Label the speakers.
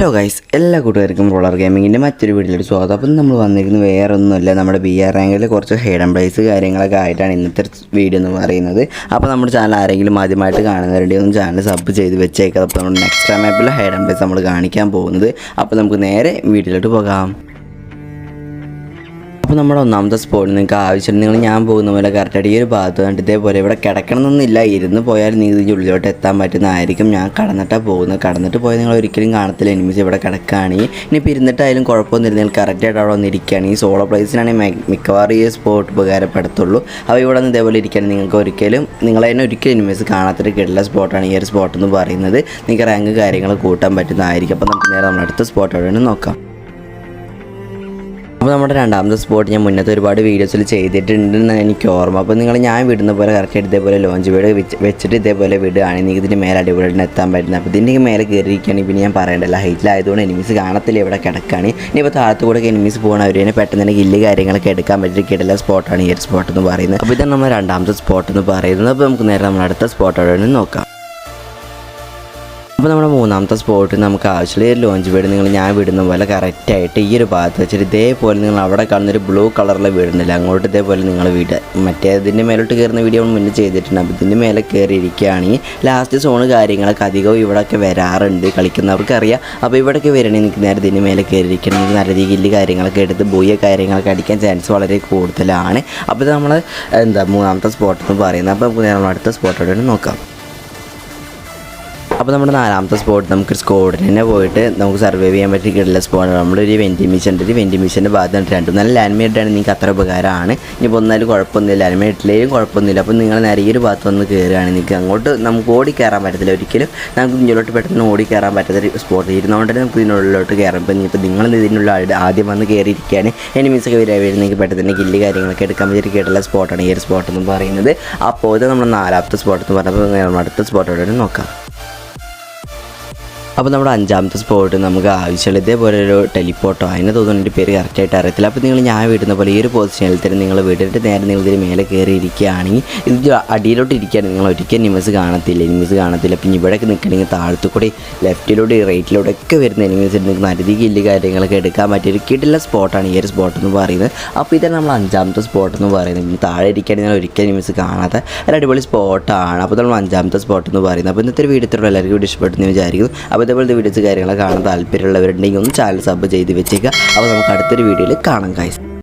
Speaker 1: Hello guys എല്ലാ കൂട്ടുകാർക്കും roller ഗെയിമിങ്ങിന്റെ മറ്റൊരു വീഡിയോയിലോട്ട് സ്വാഗതം. അപ്പം നമ്മൾ വന്നിരിക്കുന്നത് വേറെ ഒന്നുമില്ല നമ്മുടെ ബി ആർ റാങ്കിൽ കുറച്ച് ഹൈഡൻ പ്ലേസ് കാര്യങ്ങളൊക്കെ ആയിട്ടാണ് ഇന്നത്തെ വീഡിയോ എന്ന് പറയുന്നത്. അപ്പോൾ നമ്മുടെ ചാനൽ ആരെങ്കിലും ആദ്യമായിട്ട് കാണുന്നവരുടെ ഒന്ന് ചാനൽ സബ് ചെയ്ത് വെച്ചേക്കാം. അപ്പോൾ നമ്മുടെ നെക്സ്റ്റ് മാപ്പിൽ ഹൈഡൻ പ്ലേസ് നമ്മൾ കാണിക്കാൻ പോകുന്നത്. അപ്പോൾ നമുക്ക് നേരെ വീഡിയോയിലോട്ട് പോകാം. അപ്പോൾ നമ്മുടെ ഒന്നാമത്തെ സ്പോട്ട് നിങ്ങൾക്ക് ആവശ്യം നിങ്ങൾ ഞാൻ പോകുന്ന പോലെ കറക്റ്റായിട്ട് ഈ ഒരു ഭാഗത്ത് കണ്ടിട്ട് ഇതേപോലെ ഇവിടെ കിടക്കണമെന്നില്ല ഇരുന്ന് പോയാൽ നീ ഉള്ളിലോട്ട് എത്താൻ പറ്റുന്നതായിരിക്കും. ഞാൻ കടന്നിട്ടാണ് പോകുന്നത്. കടന്നിട്ട് പോയാൽ നിങ്ങൾ ഒരിക്കലും കാണത്തില്ല. എനിമീസ് ഇവിടെ കിടക്കുകയാണെങ്കിൽ ഇനിയിപ്പോൾ ഇരുന്നിട്ടായാലും കുഴപ്പമൊന്നുമില്ല. നിങ്ങൾ കറക്റ്റായിട്ട് അവിടെ വന്ന് ഈ സോളോ പ്ലേസിനാണെങ്കിൽ മിക്കവാറും ഈ സ്പോട്ട് ഉപകാരപ്പെടുത്തുള്ളൂ. അപ്പോൾ ഇവിടെ നിന്ന് ഇതേപോലെ ഇരിക്കാൻ നിങ്ങൾക്ക് ഒരിക്കലും നിങ്ങളെ തന്നെ ഒരിക്കലും എനിമീസ് കാണാത്തൊരു കിട്ടുള്ള സ്പോട്ടാണ് ഈ ഒരു സ്പോട്ട് എന്ന് പറയുന്നത്. നിങ്ങൾക്ക് റാങ്ക് കാര്യങ്ങൾ കൂട്ടാൻ പറ്റുന്നതായിരിക്കും. അപ്പോൾ നമുക്ക് നേരെ നമ്മുടെ അടുത്ത സ്പോട്ട് എവിടെയാണ് നോക്കാം. അപ്പോൾ നമ്മുടെ രണ്ടാമത്തെ സ്പോട്ട് ഞാൻ മുന്നത്തെ ഒരുപാട് വീഡിയോസിൽ ചെയ്തിട്ടുണ്ടെന്ന് എനിക്ക് ഓർമ്മ. അപ്പോൾ നിങ്ങൾ ഞാൻ വിടുന്ന പോലെ കറക്റ്റ് ഇതേപോലെ ലോഞ്ച് വീട് വെച്ച് വെച്ചിട്ട് ഇതേപോലെ വിടുകയാണെങ്കിൽ നിങ്ങൾക്ക് ഇതിന്റെ മേലെ അടിപൊളിയായിട്ട് എത്താൻ പറ്റുന്നത് അപ്പോൾ ഇതിന്റെ മേലെ കയറിയിരിക്കുകയാണെങ്കിൽ പിന്നെ ഞാൻ പറയേണ്ടല്ല ഹൈറ്റിലായതുകൊണ്ട് എനിമീസ് കാണത്തില്ല ഇവിടെ കിടക്കുകയാണ് ഇനിയിപ്പോൾ താഴത്ത് കൂടെ എനിമീസ് പോകണം അവർ തന്നെ പെട്ടെന്ന് തന്നെ ഗില്ല് കാര്യങ്ങളൊക്കെ എടുക്കാൻ പറ്റിയ കിടല സ്പോട്ടാണ് ഈ ഒരു സ്പോട്ട് എന്ന് പറയുന്നത്. അപ്പോൾ ഇതാണ് നമ്മുടെ രണ്ടാമത്തെ സ്പോട്ട് എന്ന് പറയുന്നത്. അപ്പോൾ നമുക്ക് നേരെ നമ്മുടെ അടുത്ത സ്പോട്ടോടെ നോക്കാം. അപ്പോൾ നമ്മുടെ മൂന്നാമത്തെ സ്പോട്ട് നമുക്ക് ആവശ്യമുള്ള ഒരു ലോഞ്ച് വീട് നിങ്ങൾ ഞാൻ വിടുന്ന പോലെ കറക്റ്റായിട്ട് ഈ ഒരു ഭാഗത്ത് വെച്ചിട്ട് ഇതേപോലെ നിങ്ങൾ അവിടെ കാണുന്ന ഒരു ബ്ലൂ കളറിലെ വീടുന്നില്ല. അങ്ങോട്ട് ഇതേപോലെ നിങ്ങൾ വീട്. മറ്റേ ഇതിന്റെ മേലോട്ട് കയറുന്ന വീഡിയോ നമ്മൾ മുന്നേ ചെയ്തിട്ടുണ്ട്. അപ്പോൾ ഇതിന്റെ മേലെ കയറി ഇരിക്കുകയാണെങ്കിൽ ലാസ്റ്റ് സോണ് കാര്യങ്ങളൊക്കെ അധികവും ഇവിടെയൊക്കെ വരാറുണ്ട്. കളിക്കുന്നവർക്ക് അറിയാം അപ്പോൾ ഇവിടെയൊക്കെ വരണമെങ്കിൽ നിങ്ങൾക്ക് നേരെ ഇതിന്റെ മേലെ കയറിയിരിക്കണം. നല്ല രീതിയിൽ കാര്യങ്ങളൊക്കെ എടുത്ത് ബോയ കാര്യങ്ങളൊക്കെ അടിക്കാൻ ചാൻസ് വളരെ കൂടുതലാണ്. അപ്പോൾ നമ്മൾ എന്താ മൂന്നാമത്തെ സ്പോട്ട് എന്ന് പറയുന്നത്. അപ്പോൾ നമുക്ക് അടുത്ത സ്പോട്ടോടെ നോക്കാം. അപ്പോൾ നമ്മുടെ നാലാമത്തെ സ്പോട്ട് നമുക്ക് സ്കോഡിന് തന്നെ പോയിട്ട് നമുക്ക് സർവൈവ് ചെയ്യാൻ പറ്റിയ സ്പോട്ട് സ്പോട്ടാണ് നമ്മളൊരു വെന്റി മിഷന്റെ ഒരു വെന്റി മിഷന്റെ ഭാഗത്ത് രണ്ടും നല്ല ലാൻഡ് ആണ്. നിങ്ങൾക്ക് അത്ര ഉപകാരമാണ്. ഇനിയിപ്പോൾ ഒന്നാലും കുഴപ്പമൊന്നുമില്ല. ലാൻഡ് മേഡിലേയും കുഴപ്പമൊന്നുമില്ല. അപ്പോൾ നിങ്ങൾ ഈ ഒരു ഭാഗത്ത് വന്ന് കയറുകയാണ് നിങ്ങൾക്ക് അങ്ങോട്ട് നമുക്ക് ഓടി കയറാൻ പറ്റത്തില്ല ഒരിക്കലും. നമുക്ക് ഇങ്ങോട്ട് പെട്ടെന്ന് ഓടി കയറാൻ പറ്റാത്ത സ്പോട്ട് ഇരുന്നുകൊണ്ട് തന്നെ നമുക്ക് ഇതിനുള്ളിലോട്ട് കയറാം ഇപ്പോൾ ഇനിയിപ്പോൾ നിങ്ങൾ ഇതിനുള്ള ആദ്യം വന്ന് കയറിയിരിക്കുകയാണ് എനിമീസൊക്കെ വരിക നിങ്ങൾക്ക് പെട്ടെന്ന് കില്ല് കാര്യങ്ങളൊക്കെ എടുക്കാൻ പറ്റിയ കേട്ടുള്ള സ്പോട്ടാണ് ഈ ഒരു സ്പോട്ട് എന്ന് പറയുന്നത്. അപ്പോൾ ഇത് നമ്മുടെ നാലാമത്തെ സ്പോട്ട് എന്ന് പറഞ്ഞപ്പോൾ നമ്മുടെ അടുത്ത സ്പോട്ടോടെ നോക്കാം. അപ്പോൾ നമ്മുടെ അഞ്ചാമത്തെ സ്പോട്ട് നമുക്ക് ആവശ്യമുള്ള ഇതേപോലെ ഒരു ടെലിപ്പോട്ടോ അതിനെ തോന്നുന്നു തോന്നുന്നതിന്റെ പേര് കറക്റ്റായിട്ട് അറിയത്തില്ല. അപ്പോൾ നിങ്ങൾ ഞാൻ വീടുന്ന പോലെ ഈ ഒരു പൊസിഷനിൽ തന്നെ നിങ്ങൾ വീടിന്റെ നേരെ നിങ്ങൾ ഇതിന് മേലെ കയറി ഇരിക്കുകയാണെങ്കിൽ ഇത് അടിയിലോട്ട് ഇരിക്കുകയാണ്. നിങ്ങൾ ഒരിക്കലും നിമിസ് കാണത്തില്ല നിമിസ് കാണത്തില്ല. പിന്നെ ഇവിടെയൊക്കെ നിൽക്കണമെങ്കിൽ താഴത്തു കൂടി ലെഫ്റ്റിലൂടെ റൈറ്റിലൂടെ ഒക്കെ വരുന്ന എനിമീസ് നിങ്ങൾക്ക് നരുതി കില്ല് കാര്യങ്ങളൊക്കെ എടുക്കാൻ പറ്റിയ ഒരു കിടില സ്പോട്ടാണ് ഈ ഒരു സ്പോട്ട് എന്ന് പറയുന്നത്. അപ്പോൾ ഇതാണ് നമ്മൾ അഞ്ചാമത്തെ സ്പോട്ട് എന്ന് പറയുന്നത്. പിന്നെ താഴെ ഇരിക്കുകയാണെങ്കിൽ നിങ്ങൾ ഒരിക്കലും നിമിസ് കാണാത്ത ഒരു അടിപൊളി സ്പോട്ടാണ് അപ്പോൾ നമ്മൾ അഞ്ചാമത്തെ സ്പോട്ട് എന്ന് പറയുന്നത്. അപ്പോൾ ഇന്നത്തെ വീഡിയോ എല്ലാവർക്കും ഇഷ്ടപ്പെട്ടെന്ന് വിചാരിക്കുന്നു. അപ്പോൾ ഇതേപോലത്തെ വീഡിയോസ് കാര്യങ്ങളൊക്കെ കാണാൻ താല്പര്യമുള്ളവരുണ്ടെങ്കിൽ ഒന്ന് ചാനൽ സബ് ചെയ്ത് വെച്ചേക്കുക. അപ്പോൾ നമുക്ക് അടുത്തൊരു വീഡിയോയിൽ കാണാം കായ്സ്